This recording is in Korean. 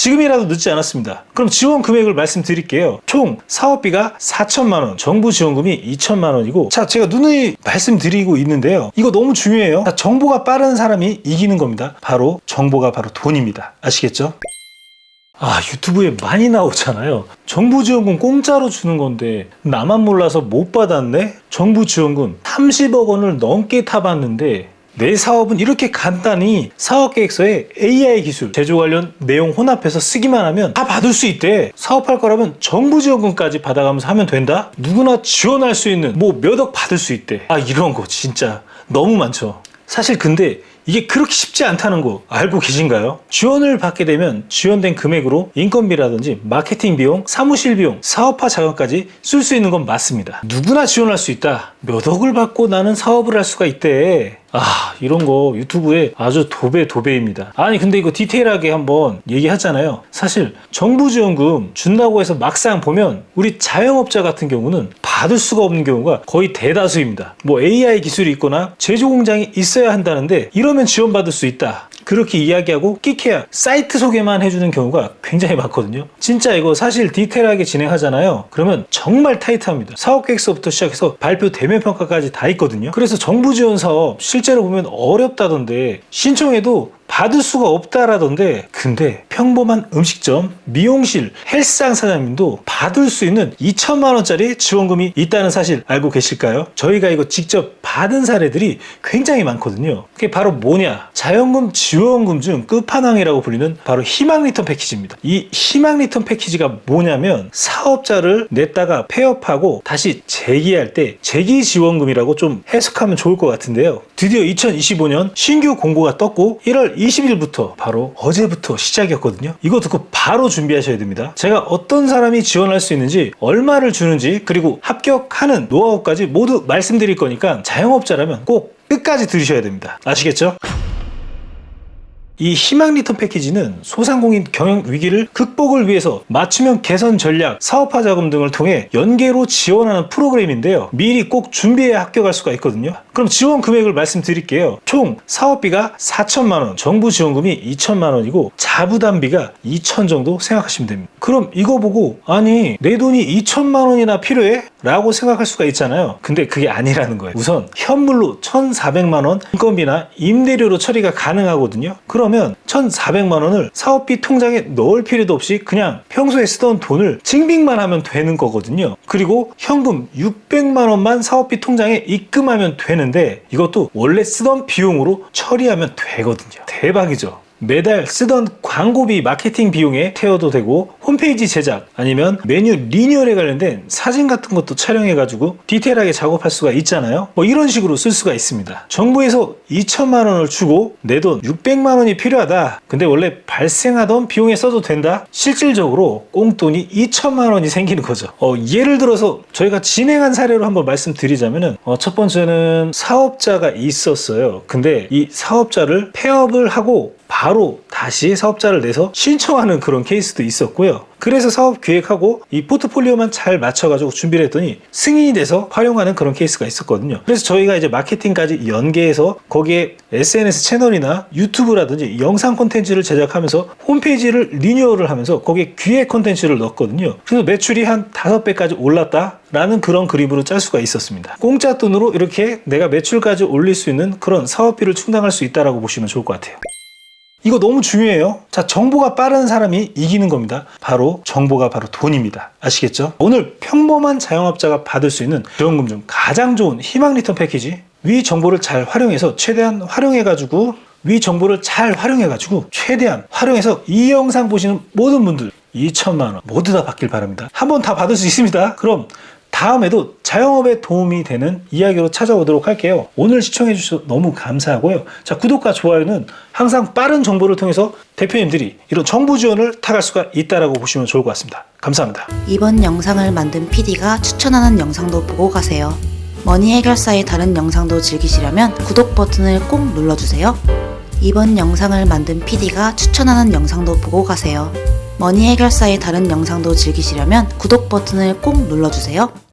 지금이라도 늦지 않았습니다. 그럼 지원 금액을 말씀드릴게요. 총 사업비가 4천만 원, 정부 지원금이 2천만 원이고 자 제가 누누이 말씀드리고 있는데요. 이거 너무 중요해요. 자, 정보가 빠른 사람이 이기는 겁니다. 바로 정보가 바로 돈입니다. 아시겠죠? 아, 유튜브에 많이 나오잖아요. 정부 지원금 공짜로 주는 건데 나만 몰라서 못 받았네? 정부 지원금 30억 원을 넘게 타봤는데 내 사업은 이렇게 간단히 사업 계획서에 AI 기술, 제조 관련 내용 혼합해서 쓰기만 하면 다 받을 수 있대. 사업할 거라면 정부 지원금까지 받아가면서 하면 된다? 누구나 지원할 수 있는 뭐 몇 억 받을 수 있대. 아, 이런 거 진짜 너무 많죠. 사실 근데 이게 그렇게 쉽지 않다는 거 알고 계신가요? 지원을 받게 되면 지원된 금액으로 인건비라든지 마케팅 비용, 사무실 비용, 사업화 자금까지 쓸 수 있는 건 맞습니다. 누구나 지원할 수 있다. 몇 억을 받고 나는 사업을 할 수가 있대. 아, 이런 거 유튜브에 아주 도배 도배입니다. 아니, 근데 이거 디테일하게 한번 얘기하잖아요. 사실 정부 지원금 준다고 해서 막상 보면 우리 자영업자 같은 경우는 받을 수가 없는 경우가 거의 대다수입니다. 뭐 AI 기술이 있거나 제조 공장이 있어야 한다는데 이러면 지원받을 수 있다. 그렇게 이야기하고 끼케야 사이트 소개만 해주는 경우가 굉장히 많거든요. 진짜 이거 사실 디테일하게 진행하잖아요. 그러면 정말 타이트합니다. 사업 계획서부터 시작해서 발표 대면 평가까지 다 있거든요. 그래서 정부 지원 사업 실제로 보면 어렵다던데 신청해도 받을 수가 없다라던데 근데 평범한 음식점, 미용실, 헬스장 사장님도 받을 수 있는 2천만 원짜리 지원금이 있다는 사실 알고 계실까요? 저희가 이거 직접 받은 사례들이 굉장히 많거든요. 그게 바로 뭐냐? 자연금 지원금 중 끝판왕이라고 불리는 바로 희망 리턴 패키지입니다. 이 희망 리턴 패키지가 뭐냐면 사업자를 냈다가 폐업하고 다시 재기할 때 재기 지원금이라고 좀 해석하면 좋을 것 같은데요. 드디어 2025년 신규 공고가 떴고 1월 20일부터 바로 어제부터 시작이었거든요. 이거 듣고 바로 준비하셔야 됩니다. 제가 어떤 사람이 지원할 수 있는지 얼마를 주는지 그리고 합격하는 노하우까지 모두 말씀드릴 거니까 자영업자라면 꼭 끝까지 들으셔야 됩니다. 아시겠죠? 이 희망 리턴 패키지는 소상공인 경영 위기를 극복을 위해서 맞춤형 개선 전략, 사업화 자금 등을 통해 연계로 지원하는 프로그램인데요. 미리 꼭 준비해야 합격할 수가 있거든요. 그럼 지원 금액을 말씀드릴게요. 총 사업비가 4천만 원, 정부 지원금이 2천만 원이고 자부담비가 2천 정도 생각하시면 됩니다. 그럼 이거 보고 아니 내 돈이 2천만 원이나 필요해? 라고 생각할 수가 있잖아요. 근데 그게 아니라는 거예요. 우선 현물로 1,400만 원 인건비나 임대료로 처리가 가능하거든요. 그 러면 1,400만 원을 사업비 통장에 넣을 필요도 없이 그냥 평소에 쓰던 돈을 증빙만 하면 되는 거거든요. 그리고 현금 600만 원만 사업비 통장에 입금하면 되는데 이것도 원래 쓰던 비용으로 처리하면 되거든요. 대박이죠. 매달 쓰던 광고비 마케팅 비용에 태워도 되고 홈페이지 제작 아니면 메뉴 리뉴얼에 관련된 사진 같은 것도 촬영해 가지고 디테일하게 작업할 수가 있잖아요. 뭐 이런 식으로 쓸 수가 있습니다. 정부에서 2천만 원을 주고 내 돈 600만 원이 필요하다. 근데 원래 발생하던 비용에 써도 된다. 실질적으로 꽁돈이 2천만 원이 생기는 거죠. 어, 예를 들어서 저희가 진행한 사례로 한번 말씀드리자면은 어, 첫 번째는 사업자가 있었어요. 근데 이 사업자를 폐업을 하고 바로 다시 사업자를 내서 신청하는 그런 케이스도 있었고요. 그래서 사업 기획하고 이 포트폴리오만 잘 맞춰가지고 준비를 했더니 승인이 돼서 활용하는 그런 케이스가 있었거든요. 그래서 저희가 이제 마케팅까지 연계해서 거기에 SNS 채널이나 유튜브라든지 영상 콘텐츠를 제작하면서 홈페이지를 리뉴얼을 하면서 거기에 기획 콘텐츠를 넣었거든요. 그래서 매출이 한 5배까지 올랐다. 라는 그런 그림으로 짤 수가 있었습니다. 공짜 돈으로 이렇게 내가 매출까지 올릴 수 있는 그런 사업비를 충당할 수 있다라고 보시면 좋을 것 같아요. 이거 너무 중요해요. 자, 정보가 빠른 사람이 이기는 겁니다. 바로 정보가 바로 돈입니다. 아시겠죠? 오늘 평범한 자영업자가 받을 수 있는 지원금 중 가장 좋은 희망 리턴 패키지. 위 정보를 잘 활용해서 최대한 활용해가지고 위 정보를 잘 활용해가지고 최대한 활용해서 이 영상 보시는 모든 분들 2천만 원 모두 다 받길 바랍니다. 한번 다 받을 수 있습니다. 그럼 다음에도 자영업에 도움이 되는 이야기로 찾아오도록 할게요. 오늘 시청해 주셔서 너무 감사하고요. 자, 구독과 좋아요는 항상 빠른 정보를 통해서 대표님들이 이런 정부 지원을 타갈 수가 있다라고 보시면 좋을 것 같습니다. 감사합니다. 이번 영상을 만든 PD가 추천하는 영상도 보고 가세요. 머니 해결사의 다른 영상도 즐기시려면 구독 버튼을 꼭 눌러주세요. 이번 영상을 만든 PD가 추천하는 영상도 보고 가세요. 머니 해결사의 다른 영상도 즐기시려면 구독 버튼을 꼭 눌러주세요.